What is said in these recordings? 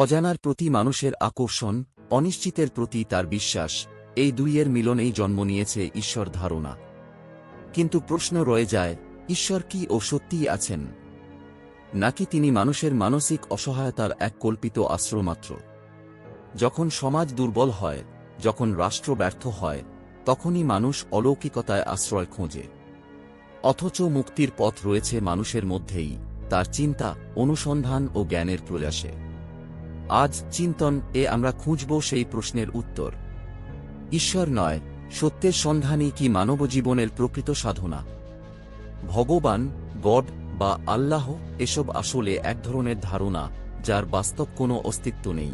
অজানার প্রতি মানুষের আকর্ষণ, অনিশ্চিতের প্রতি তার বিশ্বাস, এই দুইয়ের মিলনেই জন্ম নিয়েছে ঈশ্বর ধারণা। কিন্তু প্রশ্ন রয়ে যায়, ঈশ্বর কি ও সত্যিই আছেন? নাকি তিনি মানুষের মানসিক অসহায়তার এক কল্পিত আশ্রমাত্র যখন সমাজ দুর্বল হয়, যখন রাষ্ট্র ব্যর্থ হয়, তখনই মানুষ অলৌকিকতায় আশ্রয় খোঁজে। অথচ মুক্তির পথ রয়েছে মানুষের মধ্যেই, তার চিন্তা, অনুসন্ধান ও জ্ঞানের প্রয়াসে। আজ চিন্তন এ আমরা খুঁজব সেই প্রশ্নের উত্তর। ঈশ্বর নয়, সত্যের সন্ধানই কি মানবজীবনের প্রকৃত সাধনা? ভগবান, গড বা আল্লাহ এসব আসলে এক ধরনের ধারণা, যার বাস্তব কোনো অস্তিত্ব নেই।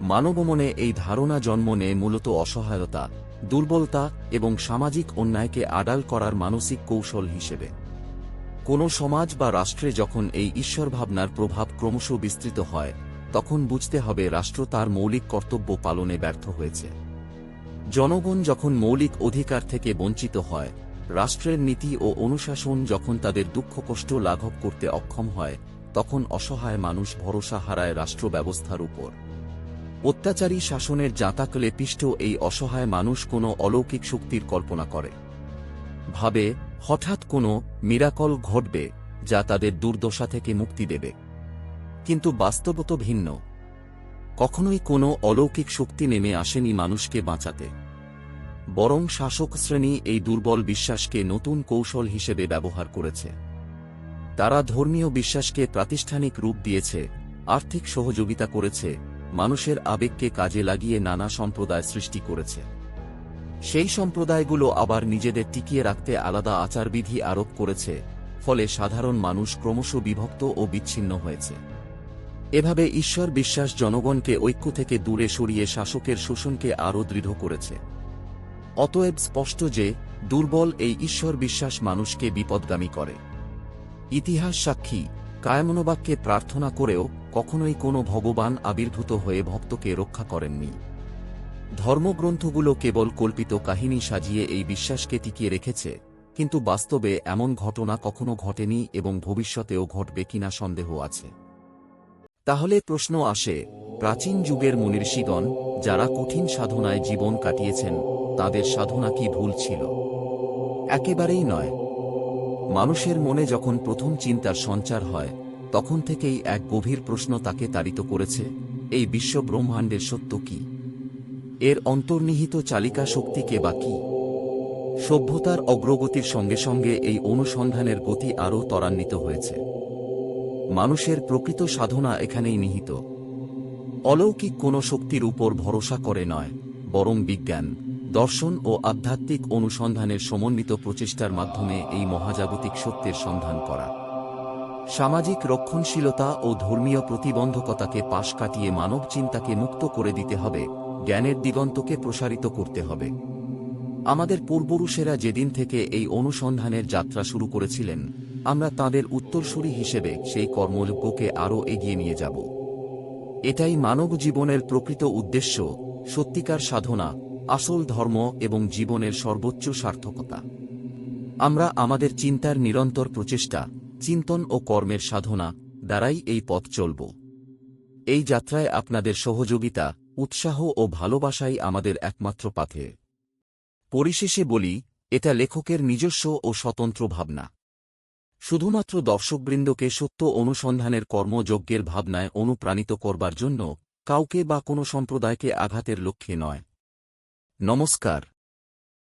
মানবমনে এই ধারণা জন্ম নেয় মূলত অসহায়তা, দুর্বলতা এবং সামাজিক অন্যায়কে আড়াল করার মানসিক কৌশল হিসেবে। কোনো সমাজ বা রাষ্ট্রে যখন এই ঈশ্বর ভাবনার প্রভাব ক্রমশ বিস্তৃত হয় তখন বুঝতে হবে রাষ্ট্র তার মৌলিক কর্তব্য পালনে ব্যর্থ হয়েছে। জনগণ যখন মৌলিক অধিকার থেকে বঞ্চিত হয়, রাষ্ট্রের নীতি ও অনুশাসন যখন তাদের দুঃখ কষ্ট লাঘব করতে অক্ষম হয়, তখন অসহায় মানুষ ভরসা হারায় রাষ্ট্র ব্যবস্থার উপর। অত্যাচারী শাসনের জাঁতাকলে পিষ্ট এই অসহায় মানুষ কোনো অলৌকিক শক্তির কল্পনা করে। ভাবে, হঠাৎ কোনো মিরাকল ঘটবে, যা তাদের দুর্দশা থেকে মুক্তি দেবে। কিন্তু বাস্তবত ভিন্ন। কখনোই কোনো অলৌকিক শক্তি নেমে আসেনি মানুষকে বাঁচাতে। বরং শাসক শ্রেণি এই দুর্বল বিশ্বাসকে নতুন কৌশল হিসেবে ব্যবহার করেছে। তারা ধর্মীয় বিশ্বাসকে প্রাতিষ্ঠানিক রূপ দিয়েছে, আর্থিক সহযোগিতা করেছে, মানুষের আবেগকে কাজে লাগিয়ে নানা সম্প্রদায় সৃষ্টি করেছে। সেই সম্প্রদায়গুলো আবার নিজেদের টিকিয়ে রাখতে আলাদা আচারবিধি আরোপ করেছে, ফলে সাধারণ মানুষ ক্রমশ বিভক্ত ও বিচ্ছিন্ন হয়েছে। এভাবে ঈশ্বর বিশ্বাস জনগণকে ঐক্য থেকে দূরে সরিয়ে শাসকের শোষণকে আরও দৃঢ় করেছে। অতএব স্পষ্ট যে, দুর্বল এই ঈশ্বর বিশ্বাস মানুষকে বিপদগামী করে। ইতিহাস সাক্ষী, কায়মনোবাক্যে প্রার্থনা করেও কখনোই কোনো ভগবান আবির্ভূত হয়ে ভক্তকে রক্ষা করেননি। ধর্মগ্রন্থগুলো কেবল কল্পিত কাহিনী সাজিয়ে এই বিশ্বাসকে টিকিয়ে রেখেছে, কিন্তু বাস্তবে এমন ঘটনা কখনো ঘটেনি এবং ভবিষ্যতেও ঘটবে কিনা সন্দেহ আছে। তাহলে প্রশ্ন আসে, প্রাচীন যুগের মনীষীগণ যারা কঠিন সাধনায় জীবন কাটিয়েছেন, তাদের সাধনা কি ভুল ছিল? একেবারেই নয়। মানুষের মনে যখন প্রথম চিন্তার সঞ্চার হয়, তখন থেকেই এক গভীর প্রশ্ন তাকে তাড়িত করেছে, এই বিশ্ব ব্রহ্মাণ্ডের সত্য কি? এর অন্তর্নিহিত চালিকা শক্তিকে বা কি? সভ্যতার অগ্রগতির সঙ্গে সঙ্গে এই অনুসন্ধানের গতি আরও ত্বরান্বিত হয়েছে। মানুষের প্রকৃত সাধনা এখানেই নিহিত। অলৌকিক কোনো শক্তির উপর ভরসা করে নয়, বরং বিজ্ঞান, দর্শন ও আধ্যাত্মিক অনুসন্ধানের সমন্বিত প্রচেষ্টার মাধ্যমে এই মহাজাগতিক সত্যের সন্ধান করা। সামাজিক রক্ষণশীলতা ও ধর্মীয় প্রতিবন্ধকতাকে পাশ কাটিয়ে মানব চিন্তাকে মুক্ত করে দিতে হবে, জ্ঞানের দিগন্তকে প্রসারিত করতে হবে। আমাদের পূর্বপুরুষেরা যেদিন থেকে এই অনুসন্ধানের যাত্রা শুরু করেছিলেন আমরা তাদের উত্তরসূরি হিসেবে সেই কর্মযোগ্যকে আরও এগিয়ে নিয়ে যাব। এটাই মানব জীবনের প্রকৃত উদ্দেশ্য, সত্যিকার সাধনা, আসল ধর্ম এবং জীবনের সর্বোচ্চ সার্থকতা। আমরা আমাদের চিন্তার নিরন্তর প্রচেষ্টা, চিন্তন ও কর্মের সাধনা দ্বারাই এই পথ চলব। এই যাত্রায় আপনাদের সহযোগিতা, উৎসাহ ও ভালোবাসাই আমাদের একমাত্র পাথে। পরিশেষে বলি, এটা লেখকের নিজস্ব ও স্বতন্ত্র ভাবনা। শুধুমাত্র দর্শকবৃন্দকে সত্য অনুসন্ধানের কর্মযজ্ঞের ভাবনায় অনুপ্রাণিত করবার জন্য কাউকে বা কোনো সম্প্রদায়কে আঘাতের লক্ষ্যে নয়। নমস্কার।